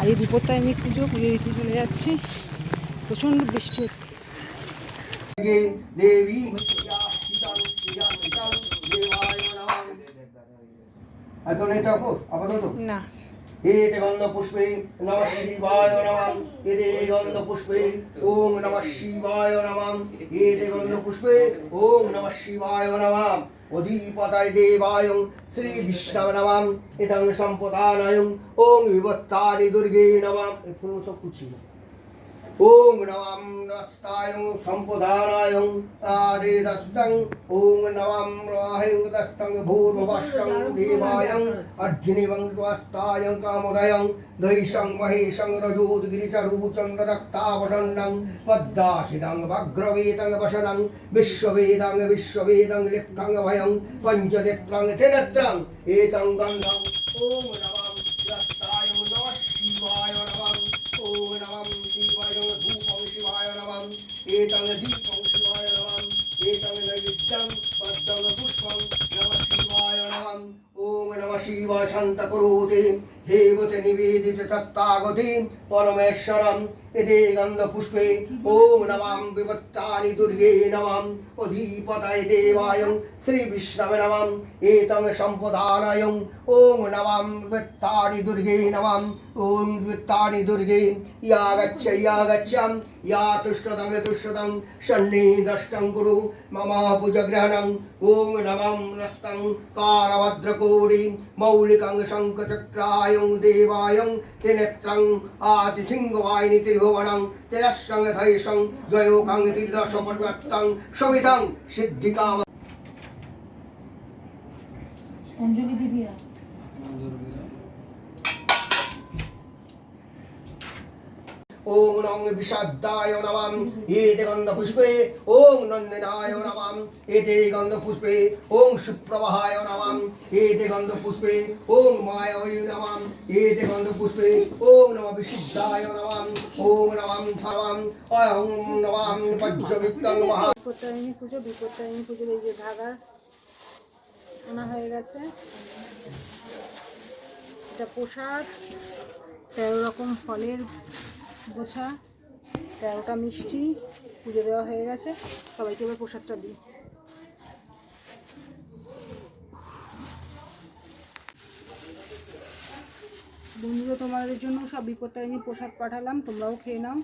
আর এই বিপত্তারিণী পুজো পুজো দিতে চলে যাচ্ছি। প্রচণ্ড বৃষ্টি হচ্ছে। আর তো নেই আপাতত? না। এতে গন্ধ পুষ্পে নম শিবায় নমাম এতে গন্ধ পুষ্পে ওম নম শিবায় নমাম এতে গন্ধ পুষ্পে ওম নম শিবায় নমাম অধিপতায় দেবায়ং শ্রী বিষ্ণব নমাম এতং সম্পদানায়ং ওম বিবত্তারি দুর্গে নমাম এই ফুল সব কুচি ওম নমাম নস্তায়ং সম্পদানায়ং আদেদস্তং ওম নমাম রাহং দস্তং ভূর্ভুবস্সং দেবায়ং অর্জুনিবং স্বস্তায়ং কামোদয়ং দৈশং মহেশং রজোদ্গিরিচরূচন্দ্ররক্তাবসন্নং পদ্মাশিদং ভগ্রবেদং বসনং বিশ্ববেদং বিশ্ববেদং লিপ্তং ভয়ং পঞ্চনেত্রং ত্রিনেত্রং এতং গন্ধং ওম নমঃ শান্ত করুতে হেবতে নিবেদিত তত্তাগতি পরমেশ্বরম। এতে গন্ধ পুষ্পে ওম নমাম বিপত্তানি দুর্গে নমাম। অধিপতায় দেবায় শ্রী বিষ্ণবে নমাম। এতং সম্পদানায় ওম নমাম বিত্তানি দুর্গে নমাম। ওম বিত্তানি দুর্গে ইয়া গচ্ছ ইয়া গচ্ছাম ইয়া তুষ্টতং তুষ্টতং সন্নি দষ্টং কুরু। মম ভুজগ্রহণং ওম নমঃ নস্তং কারভদ্রকোড়ি মৌলিকং শঙ্খচক্রায়ং দেবায়ং ত্রিনেত্রং আতিসিংহবাহিনী ত্রিভুবনং তেরস্সং ধৈষং জয়োকাং ত্রিদশ পরিবর্তং সবিতং সিদ্ধিকাম অঞ্জলি দিবি ওং নং বিষাদ্দায় নমাম, এতে গন্ধ পুষ্পে ওং নন্দনায় নমাম, এতে গন্ধ পুষ্পে ওং সুপ্রভায় নমাম, এতে গন্ধ পুষ্পে ওং মায়ায় নমাম, এতে গন্ধ পুষ্পে ওং নম বিশুদ্ধায় নমাম, ওং নমাম সর্বাম অয়ং নমাম পঞ্চবিত্তং মহা। বিপত্তারিণী পুজো, বিপত্তারিণী পুজোর এই যে ধাগা, আনা হয়ে গেছে। এটা প্রসাদ, তেরো রকম ফলের গোছা তেরোটা মিষ্টি, পুজো দেওয়া হয়ে গেছে। সবাইকে এবার প্রসাদটা দিই। বন্ধুরা, তোমাদের জন্য সব বিপত্তারিণী প্রসাদ পাঠালাম, তোমরাও খেয়ে নাও।